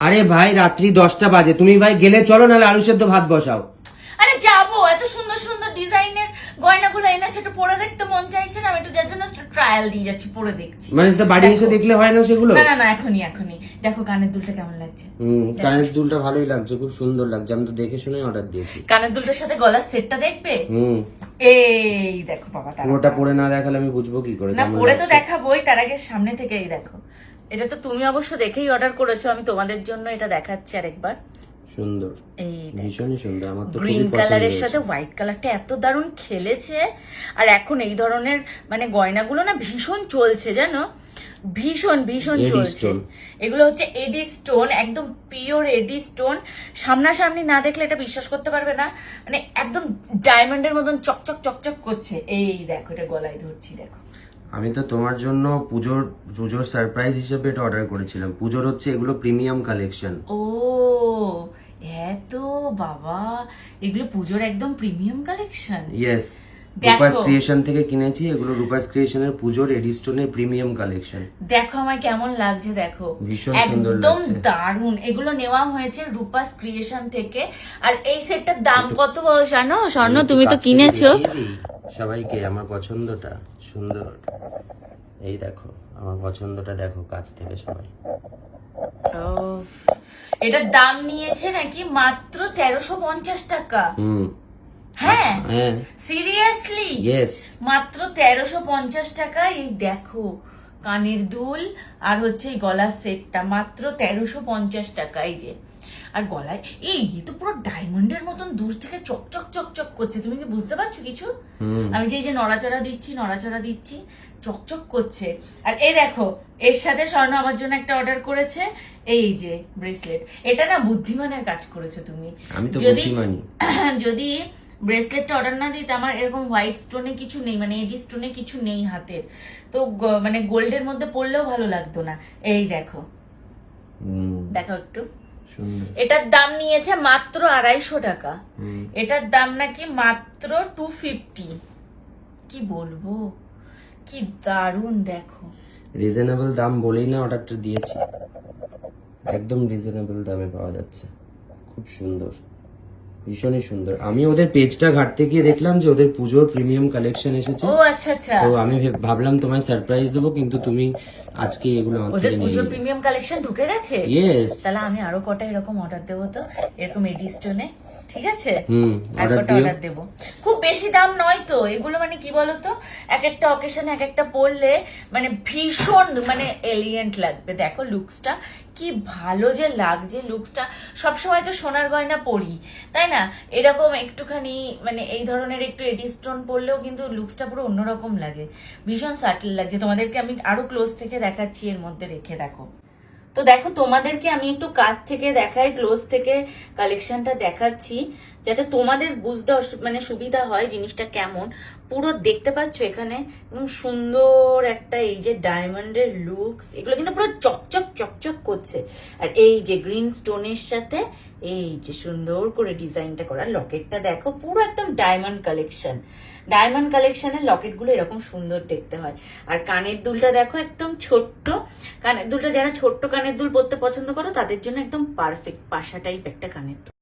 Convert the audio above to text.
আরে ভাই রাত্রি দশটা বাজে। তুমি ভাই গেলে চলো নাহলে আলু সেদ্ধ ভাত বসাও। আরে যাব এত সুন্দর সুন্দর ডিজাইনের গয়নাগুলো এনেছে একটু পরে দেখতে মন চাইছে না আমি একটু যার জন্য ট্রায়াল দিয়ে যাচ্ছি পরে দেখছি। মানে তো বাড়ি এসে দেখলে হয় না সেগুলো? না না না এখনই এখনই। দেখো কানের দুলটা কেমন লাগছে। হুম কানের দুলটা ভালোই লাগছে খুব সুন্দর লাগছে। আমি তো দেখে শুনে অর্ডার দিয়েছি। কানের দুলটার সাথে গলার সেটটা দেখবে? হুম। এই দেখো বাবা তারা পুরোটা পরে না দেখালে আমি বুঝব কি করে না পরে তো দেখাবোই তার আগে সামনে থেকেই দেখো। এটা তো তুমি অবশ্য দেখেই অর্ডার করেছ আমি তোমাদের জন্য এটা দেখাচ্ছি আরেকবার। সুন্দর। ভীষণই সুন্দর আমার তো গ্রিন কালারের সাথে হোয়াইট কালারটা এত দারুণ খেলেছে আর এখন এই ধরনের মানে গয়নাগুলো না ভীষণ চলছে জানো? ভীষণ ভীষণ চলছে। এগুলো হচ্ছে এডি স্টোন একদম পিওর এডি স্টোন সামনাসামনি না দেখলে এটা বিশ্বাস করতে পারবে না। মানে একদম ডায়মন্ডের মতন চকচক চকচক করছে। এই দেখো এটা গলায় ধরছি দেখো। আমি তো তোমার জন্য পুজোর পুজোর সারপ্রাইজ হিসেবে এটা অর্ডার করেছিলাম। পুজোর হচ্ছে এগুলো প্রিমিয়াম কালেকশন ও এত বাবা। এগুলো পুজোর একদম premium collection yes Rupa's creation থেকে কিনেছি এগুলো রূপাস ক্রিয়েশনের পুজোর এডিস্টোনের প্রিমিয়াম কালেকশন দেখো আমায় কেমন লাগছে দেখো। ভীষণ সুন্দর একদম। দারুণ। এগুলো নেওয়া হয়েছে রূপাস ক্রিয়েশন থেকে। আর এই সেটটার দাম কত জানো? স্বর্ণ তুমি তো কিনেছো। সবাইকে আমার পছন্দটা সুন্দর। এই দেখো আমার পছন্দটা দেখো কাছ থেকে সবাই। এটার দাম নিয়েছে নাকি মাত্র তেরোশো পঞ্চাশ টাকা? হুম। হ্যাঁ? হ্যাঁ। সিরিয়াসলি মাত্র তেরোশো পঞ্চাশ টাকা এই দেখো কানের দুল আর হচ্ছে এই গলার সেটটা মাত্র তেরোশো পঞ্চাশ টাকা এই যে। আর গলায় এই এ তো পুরো ডায়মন্ডের মতন দূর থেকে চকচক চকচক করছে। তুমি কি বুঝতে পারছ কিছু? আমি যে এই যে নড়াচড়া দিচ্ছি নড়াচড়া দিচ্ছি চকচক করছে। আর এই দেখো এর সাথে স্বর্ণ আমার জন্য একটা অর্ডার করেছে। এই যে ব্রেসলেট এটা না বুদ্ধিমানের কাজ করেছ তুমি। যদি যদি ব্রেসলেটটা অর্ডার না দিই আমার এরকম হোয়াইট স্টোনে কিছু নেই মানে এডি স্টোনে কিছু নেই হাতের। তো মানে গোল্ডের মধ্যে পড়লেও ভালো লাগতো না। এই দেখো। দেখো একটু। এটার দাম নিয়েছে মাত্র আড়াইশো টাকা। হুম। এটার দাম নাকি মাত্র টু ফিফটি কি বলব? কি দারুণ দেখো। রিজনেবল দাম বলেই না অর্ডারটা দিয়েছি। একদম রিজনেবল দামে পাওয়া যাচ্ছে। খুব সুন্দর। ভীষণই সুন্দর। আমি ওদের পেজটা ঘাটতে গিয়ে দেখলাম যে ওদের পুজোর প্রিমিয়াম কালেকশন এসেছে। ও আচ্ছা আচ্ছা। তো আমি ভাবলাম তোমায় সারপ্রাইজ দেবো কিন্তু তুমি আজকে এগুলো আমার ওদের থেকে নিয়ে পুজোর প্রিমিয়াম কালেকশন ঢুকে গেছে? ইয়েস তাহলে আমি আরও কটা এরকম অর্ডার দেবো তো এরকম এডি স্টোনে ঠিক আছে? অর্ডার দেবো? খুব বেশি দাম নয় তো এগুলো মানে কি বলতো? এক একটা অকেশনে এক একটা পরলে মানে ভীষণ মানে এলিয়েন্ট লাগবে। দেখো লুকসটা কি ভালো যে লাগছে লুকসটা সবসময় তো সোনার গয়না পরি তাই না? এরকম একটুখানি মানে এই ধরনের একটু এডি স্টোন পরলেও কিন্তু লুকসটা পুরো অন্যরকম লাগে। ভীষণ সাটল লাগছে। তোমাদেরকে আমি আরও ক্লোজ থেকে দেখাচ্ছি এর মধ্যে রেখে দেখো। তো দেখো তোমাদেরকে আমি একটু কাছ থেকে দেখাই ক্লোজ থেকে কালেকশনটা দেখাচ্ছি। যাতে তোমাদের বুঝতে মানে সুবিধা হয় জিনিসটা কেমন। পুরো দেখতে পাচ্ছ এখানে একদম সুন্দর একটা এই যে ডায়মন্ডের লুকস, এগুলো কিন্তু পুরো চকচক চকচক করছে। আর এই যে গ্রিন স্টোনের সাথে এই যে সুন্দর করে ডিজাইনটা করা লকেটটা দেখো, পুরো একদম ডায়মন্ড কালেকশন। ডায়মন্ড কালেকশনের লকেটগুলো এরকম সুন্দর দেখতে হয়। আর কানের দুলটা দেখো একদম ছোট্ট। কানের দুলটা যারা ছোট্ট কানের দুল পরতে পছন্দ করো, তাদের জন্য একদম পারফেক্ট পাশা টাইপ একটা কানের দুল।